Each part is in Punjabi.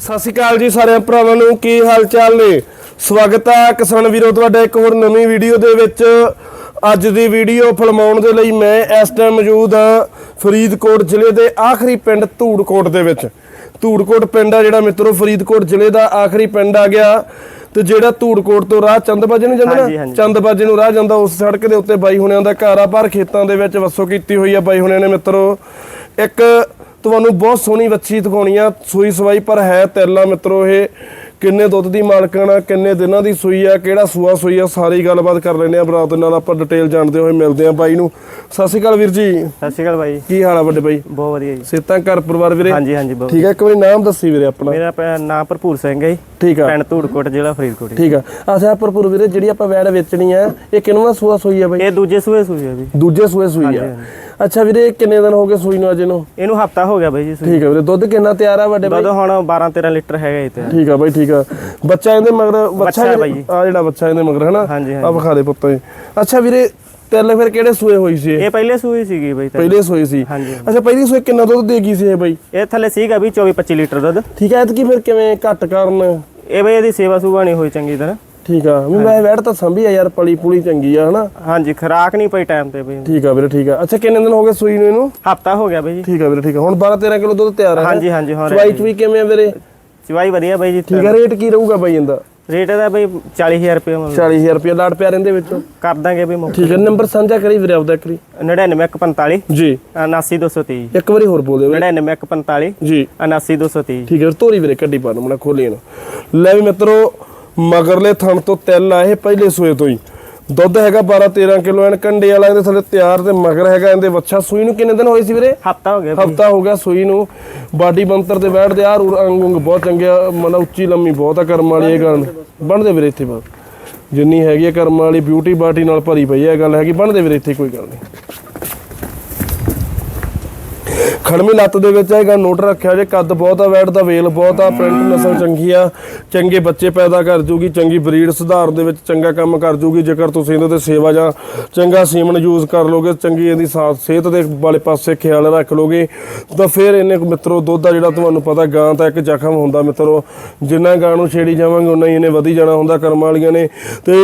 ਸਤਿ ਸ਼੍ਰੀ ਅਕਾਲ ਜੀ ਸਾਰਿਆਂ ਭਰਾਵਾਂ ਨੂੰ ਕੀ ਹਾਲ ਚਾਲ ਨੇ? ਸਵਾਗਤ ਹੈ ਕਿਸਾਨ ਵੀਰੋ ਤੁਹਾਡਾ ਇੱਕ ਹੋਰ ਨਵੀਂ ਵੀਡੀਓ ਦੇ ਵਿੱਚ। ਅੱਜ ਦੀ ਵੀਡੀਓ ਫਿਲਮਾਉਣ ਦੇ ਲਈ ਮੈਂ ਇਸ ਟਾਈਮ ਮੌਜੂਦ ਹਾਂ ਫਰੀਦਕੋਟ ਜ਼ਿਲ੍ਹੇ ਦੇ ਆਖਰੀ ਪਿੰਡ ਧੂੜਕੋਟ ਦੇ ਵਿੱਚ। ਧੂੜਕੋਟ ਪਿੰਡ ਆ ਜਿਹੜਾ ਮਿੱਤਰੋ ਫਰੀਦਕੋਟ ਜ਼ਿਲ੍ਹੇ ਦਾ ਆਖਰੀ ਪਿੰਡ ਆ ਗਿਆ। ਤੇ ਜਿਹੜਾ ਧੂੜਕੋਟ ਤੋਂ ਰਾਹ ਚੰਦਬਾਜੇ ਨੂੰ ਜਾਂਦਾ ਨਾ। ਚੰਦਬਾਜੇ ਨੂੰ ਰਾਹ ਜਾਂਦਾ ਉਸ ਸੜਕ ਦੇ ਉੱਤੇ ਬਾਈ ਹੁਣਿਆਂ ਦਾ ਘਰ ਆ ਪਰ ਖੇਤਾਂ ਦੇ ਵਿੱਚ ਵਸੋ ਕੀਤੀ ਹੋਈ ਆ ਬਾਈ ਹੁਣਿਆਂ ਨੇ ਮਿੱਤਰੋ। ਇੱਕ ਤੁਹਾਨੂੰ ਬਹੁਤ ਸੋਹਣੀ ਵੱਛੀ ਦਿਖਾਉਣੀ ਆ। ਸੂਈ ਸਵਾਈ ਪਰ ਹੈ ਤੇਲਾ ਮਿੱਤਰੋ ਇਹ। ਕਿੰਨੇ ਦੁੱਧ ਦੀ ਮਾਲਕਣ ਆ ਕਿੰਨੇ ਦਿਨਾਂ ਦੀ ਸੂਈ ਆ ਕਿਹੜਾ ਸੂਆ ਸੂਈ ਆ ਸਾਰੀ ਗੱਲਬਾਤ ਕਰ ਲੈਂਦੇ ਆ ਬਰਾਤ ਨਾਲ। ਆਪਾਂ ਡਿਟੇਲ ਜਾਣਦੇ ਹੋਏ ਮਿਲਦੇ ਆ ਬਾਈ ਨੂੰ। ਸਤਿ ਸ਼੍ਰੀ ਅਕਾਲ ਵੀਰ ਜੀ। ਸਤਿ ਸ਼੍ਰੀ ਅਕਾਲ ਬਾਈ। ਕੀ ਹਾਲ ਆ ਵੱਡੇ ਬਾਈ? ਬਹੁਤ ਵਧੀਆ ਜੀ। ਸੇਤਾਂ ਘਰ ਪਰਿਵਾਰ ਵੀਰੇ? ਹਾਂਜੀ ਹਾਂਜੀ ਬਹੁਤ ਠੀਕ ਆ ਇੱਕ ਵਾਰੀ ਨਾਮ ਦੱਸੀ ਵੀਰੇ ਆਪਣਾ। ਮੇਰਾ ਨਾਮ ਭਰਪੂਰ ਸਿੰਘ ਹੈ ਜੀ। ਠੀਕ ਆ। ਪਿੰਡ ਧੂੜਕੋਟ ਜ਼ਿਲ੍ਹਾ ਫਰੀਦਕੋਟ ਜੀ। ਠੀਕ ਆ। ਅੱਛਾ ਭਰਪੂਰ ਵੀਰੇ ਜਿਹੜੀ ਆਪਾਂ ਵੈੜ ਵੇਚਣੀ ਆ ਇਹ ਕਿੰਨਵਾਂ ਸੂਆ ਸੂਈ ਆ ਬਾਈ? ਇਹ ਦੂਜੇ ਸੂਏ ਸੂਏ ਆ ਜੀ। ਦੂਜੇ ਸੂਏ ਸੂਈ ਆ। ਅੱਛਾ ਵੀਰੇ ਕਿੰਨੇ ਦਿਨ ਹੋ ਗਏ ਸੂਈ ਨੂੰ ਅਜੇ ਨੂੰ ਇਹਨੂੰ ਹਫਤਾ ਹੋ ਗਿਆ ਬਾਈ ਜੀ ਸੂਈ। ਠੀਕ ਆ ਵੀਰੇ ਦੁੱਧ ਕਿੰਨਾ ਤਿਆਰ ਆ ਵੱਡੇ ਬਾਈ? ਦੁੱਧ ਹੁਣ 12 13 ਲੀਟਰ ਹੈਗਾ ਇਹ ਤੇ ਠੀਕ ਆ ਬਾਈ ਠੀਕ ਆ। ਬੱਚਾ ਇਹਦੇ ਮਗਰ ਬੱਚਾ ਹੈ ਬਾਈ। ਆ ਜਿਹੜਾ ਬੱਚਾ ਇਹਦੇ ਮਗਰ ਹਨਾ? ਹਾਂਜੀ, ਆ ਵਿਖਾ ਦੇ ਪੁੱਤ ਅੱਛਾ ਵੀਰੇ ਤੇਲੇ ਫਿਰ ਕਿਹੜੇ ਸੂਏ ਹੋਈ ਸੀ ਇਹ? ਇਹ ਪਹਿਲੇ ਸੂਈ ਸੀਗੀ ਬਾਈ ਤੇ ਪਹਿਲੇ ਸੂਏ ਸੀ। ਹਾਂਜੀ ਅੱਛਾ ਪਹਿਲੀ ਸੂਏ ਕਿੰਨਾ ਦੁੱਧ ਦੇ ਗਈ ਸੀ ਇਹ ਬਾਈ? ਇਹ ਥੱਲੇ ਸੀਗਾ ਵੀ 24 25 ਲੀਟਰ ਦੁੱਧ। ਠੀਕ ਆ ਐਤਕੀ ਫਿਰ ਕਿਵੇਂ ਘੱਟ ਕਰਨ? ਇਹ ਬਾਈ ਇਹਦੀ ਸੇਵਾ ਸੁਭਾ ਨਹੀਂ ਹੋਈ ਚੰਗੀ ਤਰ੍ਹਾਂ। ਠੀਕ ਆ। ਵੀ ਮੈਂ ਵੈੜ ਤਾਂ ਸੰਭੀ ਆ ਯਾਰ ਪਲੀ ਪੁਲੀ ਚੰਗੀ ਆ ਹਨਾ? ਹਾਂਜੀ ਖਰਾਕ ਨਹੀਂ ਪਈ ਟਾਈਮ ਤੇ ਬਾਈ। ਠੀਕ ਆ ਵੀਰੇ ਠੀਕ ਆ। ਅੱਛਾ ਕਿੰਨੇ ਦਿਨ ਹੋ ਗਏ ਸੂਈ ਨੂੰ ਇਹਨੂੰ? ਹਫਤਾ ਹੋ ਗਿਆ ਬਾਈ ਜੀ। ਠੀਕ ਆ ਵੀਰੇ ਠੀਕ ਆ। ਹੁਣ 12 13 ਕਿਲੋ ਦੁੱਧ ਤਿਆਰ ਆ ਹਾਂਜੀ ਹਾਂਜੀ ਹੁਣ ਚਵਾਈ ਚੁਈ ਕਿਵੇਂ ਆ ਵੀਰੇ? ਚਵਾਈ ਵਧੀਆ ਬਾਈ ਜੀ ਠੀਕ ਆ ਰੇਟ ਕੀ ਰਹੂਗਾ ਬਾਈ ਇਹਦਾ? ਰੇਟ ਇਹਦਾ ਬਾਈ 40000 ਰੁਪਏ ਮੁੱਲ 40000 ਰੁਪਏ ਲਾੜ ਪਿਆ ਰਹਿੰਦੇ ਵਿੱਚ? ਕਰ ਦਾਂਗੇ ਵੀ ਮੁੱਲ ਠੀਕ ਹੈ ਨੰਬਰ ਸਾਂਝਾ ਕਰੀ ਵੀਰੇ ਆਪਦਾ ਕਰੀ 99145 ਜੀ। 79230 ਇੱਕ ਵਾਰੀ ਹੋਰ ਬੋਲ ਦਿਓ ਵੀਰੇ 99145 ਜੀ। 79230 ਠੀਕ ਹੈ ਧੋਰੀ ਵੀਰੇ ਕੱਢੀ ਪਾ ਨੂੰ ਮਣਾ ਖੋਲੀ ਇਹਨੂੰ। ਲੈ ਵੀ ਮਿੱਤਰੋ ਮਗਰਲੇ ਥਣ ਤੋਂ ਤਿਲ ਆ ਇਹ ਪਹਿਲੇ ਸੂਏ ਤੋਂ ਹੀ। ਦੁੱਧ ਹੈਗਾ 12 13 ਕਿਲੋ ਐਨ ਕੰਡੇ ਵਾਲਾ ਇਹਦੇ ਥੱਲੇ ਤਿਆਰ ਤੇ ਮਗਰ ਹੈਗਾ ਇਹਦੇ ਵੱਛਾ ਸੂਈ ਨੂੰ ਕਿੰਨੇ ਦਿਨ ਹੋਏ ਸੀ ਵੀਰੇ? ਹਫਤਾ ਹੋ ਗਿਆ। ਹਫਤਾ ਹੋ ਗਿਆ ਸੂਈ ਨੂੰ। ਬਾਡੀ ਬੰਤਰ ਤੇ ਬੈਠਦੇ ਆ ਅੰਗ ਉਂਗ ਬਹੁਤ ਚੰਗਿਆ ਮਨ ਉੱਚੀ ਲੰਮੀ ਬਹੁਤ ਆ ਕਰਮ ਵਾਲੀ ਇਹ ਗੱਲ। ਬਣਦੇ ਵੀਰੇ ਇੱਥੇ ਬਸ। ਜਿੰਨੀ ਹੈਗੀ ਆ ਕਰਮ ਵਾਲੀ ਬਿਊਟੀ ਬਾਟੀ ਨਾਲ ਭਰੀ ਪਈ ਹੈ ਗੱਲ ਹੈਗੀ ਬਣਦੇ ਵੀਰੇ ਇੱਥੇ ਕੋਈ ਗੱਲ ਨਹੀਂ। ਖੜਮੀ ਲੱਤ ਦੇ ਵਿੱਚ ਹੈਗਾ ਨੋਟ ਰੱਖਿਆ ਜੇ ਕੱਦ ਬਹੁਤ ਆ ਵੈਟ ਦਾ ਵੇਲ ਬਹੁਤ ਆ ਪ੍ਰਿੰਟ ਨਸਲ ਚੰਗੀ ਆ ਚੰਗੇ ਬੱਚੇ ਪੈਦਾ ਕਰ ਜੂਗੀ ਚੰਗੀ ਬਰੀਡ ਸੁਧਾਰ ਦੇ ਵਿੱਚ ਚੰਗਾ ਕੰਮ ਕਰ ਜੂਗੀ ਜੇਕਰ ਤੁਸੀਂ ਇਹਦੇ ਤੇ ਸੇਵਾ ਜਾਂ ਚੰਗਾ ਸੀਮਨ ਯੂਜ਼ ਕਰ ਲੋਗੇ ਚੰਗੀ ਇਹਦੀ ਸਾਥ ਸਿਹਤ ਦੇ ਵਾਲੇ ਪਾਸੇ ਖਿਆਲ ਰੱਖ ਲੋਗੇ ਤਾਂ ਫਿਰ ਇਹਨੇ ਮਿੱਤਰੋ ਦੁੱਧ ਆ ਜਿਹੜਾ ਤੁਹਾਨੂੰ ਪਤਾ ਗਾਂ ਤਾਂ ਇੱਕ ਜ਼ਖਮ ਹੁੰਦਾ ਮਿੱਤਰੋ ਜਿੰਨਾ ਗਾਂ ਨੂੰ ਛੇੜੀ ਜਾਵਾਂਗੇ ਉਨਾ ਹੀ ਇਹਨੇ ਵਧੀ ਜਾਣਾ ਹੁੰਦਾ ਕਰਮ ਵਾਲੀਆਂ ਨੇ ਤੇ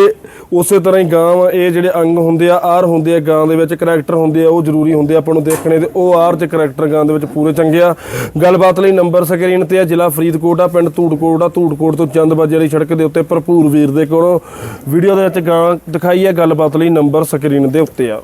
ਉਸੇ ਤਰ੍ਹਾਂ ਹੀ ਗਾਂ ਵਾ, ਇਹ ਜਿਹੜੇ ਅੰਗ ਹੁੰਦੇ ਆ ਆਰ ਹੁੰਦੇ ਆ ਗਾਂ ਦੇ ਵਿੱਚ ਕਰੈਕਟਰ ਹੁੰਦੇ ਆ ਉਹ ਜ਼ਰੂਰੀ ਹੁੰਦੇ ਆ ਆਪਾਂ ਨੂੰ ਦੇਖਣੇ ਤੇ ਉਹ ਆਰ ਚ ਕਰੈਕਟਰ ਗਾਂ ਦੇ ਵਿੱਚ ਪੂਰੇ ਚੰਗੇ ਆ। ਗੱਲਬਾਤ ਲਈ ਨੰਬਰ ਸਕਰੀਨ ਤੇ ਆ, ਜ਼ਿਲ੍ਹਾ ਫਰੀਦਕੋਟ ਆ, ਪਿੰਡ ਧੂੜਕੋਟ ਆ। ਧੂੜਕੋਟ ਤੋਂ ਚੰਦਬਾਜੇ ਵਾਲੀ ਸੜਕ ਦੇ ਉੱਤੇ ਭਰਪੂਰ ਵੀਰ ਦੇ ਕੋਲੋਂ ਵੀਡੀਓ ਦੇ ਵਿੱਚ ਗਾਂ ਦਿਖਾਈ ਹੈ ਗੱਲਬਾਤ ਲਈ ਨੰਬਰ ਸਕਰੀਨ ਦੇ ਉੱਤੇ ਆ।